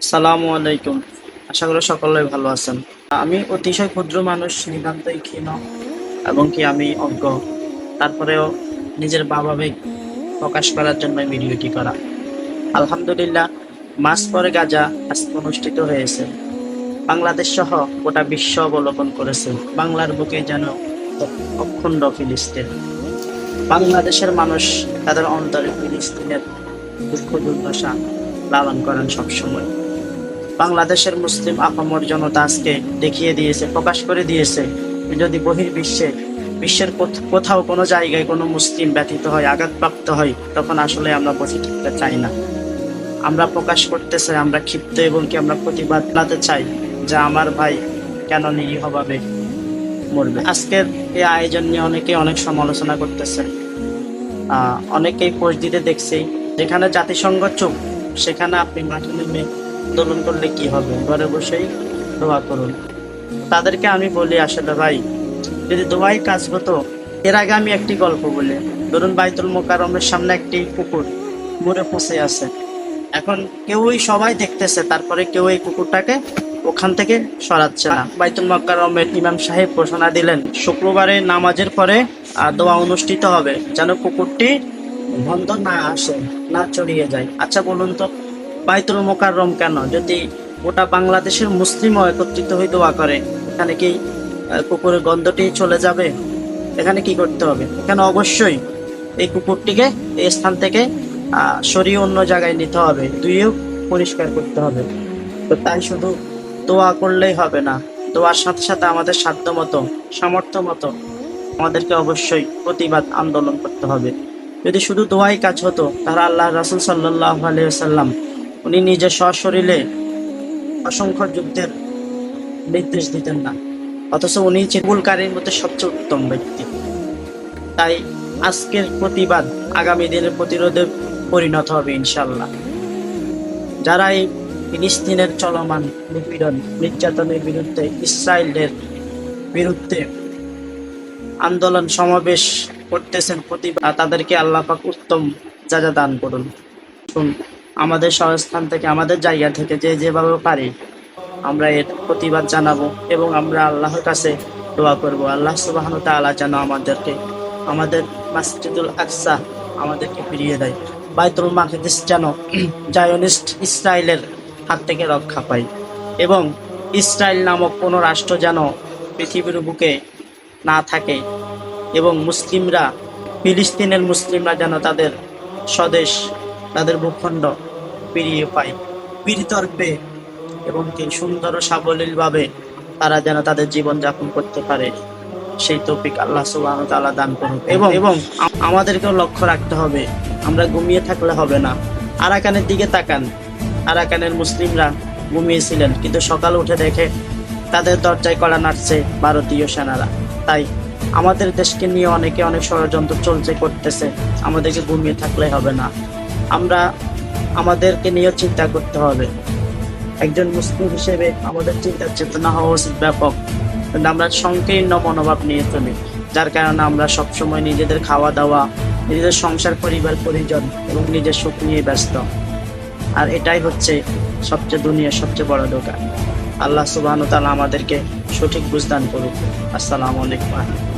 সালামু আলাইকুম। আশা করি সকলে ভালো আছেন। আমি অতিশয় ক্ষুদ্র মানুষ, নিতান্তই ক্ষীণ এবং কি আমি অজ্ঞ। তারপরেও নিজের ভাবাবেগ প্রকাশ করার জন্য ভিডিওটি করা। আলহামদুলিল্লাহ, মাস পরে গাজা আজকে অনুষ্ঠিত হয়েছে। বাংলাদেশ সহ গোটা বিশ্ব অবলোকন করেছে। বাংলার বুকে যেন অখণ্ড ফিলিস্তিন। বাংলাদেশের মানুষ তাদের অন্তরে ফিলিস্তিনের দুঃখ দুর্দশা লালন করেন সবসময়। বাংলাদেশের মুসলিম আপামর জনতা আজকে দেখিয়ে দিয়েছে, প্রকাশ করে দিয়েছে। যদি বহির্বিশ্বে, বিশ্বের কোথাও কোনো জায়গায় কোনো মুসলিম ব্যথিত হয়, আঘাতপ্রাপ্ত হয়, তখন আসলে আমরা বসে থাকতে চাই না। আমরা প্রকাশ করতে চাই, আমরা ক্ষিপ্ত এবং কি আমরা প্রতিবাদ জানাতে চাই যে আমার ভাই কেন নিরীহভাবে মরবে। আজকের এই আয়োজন নিয়ে অনেকে অনেক সমালোচনা করতেছে অনেকেই পোস্ট দিতে দেখছি, যেখানে জাতিসংঘ চুপ, সেখানে আপনি মাঠে নেমে আন্দোলন করলে কি হবে? ঘরে বসেই দোয়া করুন। তাদেরকে আমি বলি আসলে ভাই, যদি দোয়াই কাজ হতো, এর আগে আমি একটি গল্প বলি। ধরুন বাইতুল মোকারমের সামনে একটি কুকুর মরে পচে আছে। এখন কেউই সবাই দেখতেছে, তারপরে কেউ এই কুকুরটাকে ওখান থেকে সরাচ্ছে না। বাইতুল মোকারমের ইমাম সাহেব ঘোষণা দিলেন, শুক্রবারে নামাজের পরে দোয়া অনুষ্ঠিত হবে, যেন কুকুরটি বন্ধ না আসে, না চড়িয়ে যায়। আচ্ছা বলুন তো বাইতুল মোকাররম কেন? যদি গোটা বাংলাদেশের মুসলিমও একত্রিত হয়ে দোয়া করে, এখানে কি কুকুরের গন্ধটি চলে যাবে? এখানে কি করতে হবে? এখানে অবশ্যই এই কুকুরটিকে এই স্থান থেকে সরিয়ে অন্য জায়গায় নিতে হবে। দুইও পরিষ্কার করতে হবে। তো তাই শুধু দোয়া করলেই হবে না, দোয়ার সাথে সাথে আমাদের সাধ্য মতো সামর্থ্য মতো আমাদেরকে অবশ্যই প্রতিবাদ আন্দোলন করতে হবে। যদি শুধু দোয়াই কাজ হতো, তাহলে আল্লাহ রাসুল সাল্লাহ আলিয়াল্লাম উনি নিজে সশরীরে অসংখ্য যুদ্ধের নির্দেশ দিতেন না। অথচ উনি চিবুলকারীর মধ্যে সবচেয়ে উত্তম ব্যক্তি। তাই আজকের প্রতিবাদ আগামী দিনের প্রতিরোধে পরিণত হবে ইনশাল্লাহ যারা এই ফিলিস্তিনের চলমান নিপীড়ন, নির্যাতনের বিরুদ্ধে, ইসরায়েলের বিরুদ্ধে আন্দোলন সমাবেশ করতেছেন প্রতিবাদ, তাদেরকে আল্লাহ পাক উত্তম যা দান করুন। আমাদের সহস্থান থেকে, আমাদের জায়গা থেকে যে যেভাবে পারি, আমরা এর প্রতিবাদ জানাব এবং আমরা আল্লাহর কাছে দোয়া করব। আল্লাহ সুবাহ তাআলা যেন আমাদেরকে, আমাদের মাসজিদুল আকসা আমাদেরকে ফিরিয়ে দেয়। বাইতুল মাকদিস যেন জায়নিস্ট ইসরায়েলের হাত থেকে রক্ষা পায় এবং ইসরায়েল নামক কোনো রাষ্ট্র যেন পৃথিবীর বুকে না থাকে এবং মুসলিমরা, ফিলিস্তিনের মুসলিমরা যেন তাদের স্বদেশ, তাদের ভূখণ্ড ফিরিয়ে পায়। বিতর্পে এবং কি সুন্দর ও সাবলীলভাবে তারা যেন তাদের জীবন যাপন করতে পারে, সেই তৌফিক আল্লাহ সুবাহ তাআলা দান করুন এবং এবং আমাদেরকেও লক্ষ্য রাখতে হবে, আমরা ঘুমিয়ে থাকলে হবে না। আরাকানের দিকে তাকান। আরাকানের মুসলিমরা ঘুমিয়েছিলেন, কিন্তু সকাল উঠে দেখে তাদের দরজায় কড়া নাড়ছে ভারতীয় সেনারা। তাই আমাদের দেশকে নিয়ে অনেকে অনেক ষড়যন্ত্র চলছে, করতেছে। আমাদেরকে ঘুমিয়ে থাকলে হবে না। আমরা আমাদেরকে নিয়েও চিন্তা করতে হবে। একজন মুসলিম হিসেবে আমাদের চিন্তার চেতনা হওয়া উচিত ব্যাপক। কিন্তু আমরা সংকীর্ণ মনোভাব নিয়ে চলি, যার কারণে আমরা সবসময় নিজেদের খাওয়া দাওয়া, নিজেদের সংসার, পরিবার, পরিজন এবং নিজের সুখ নিয়ে ব্যস্ত। আর এটাই হচ্ছে সবচেয়ে দুনিয়ার সবচেয়ে বড় দোকান। আল্লাহ সুবাহ তাআলা আমাদেরকে সঠিক বুঝদান করুক। আসসালামু আলাইকুম।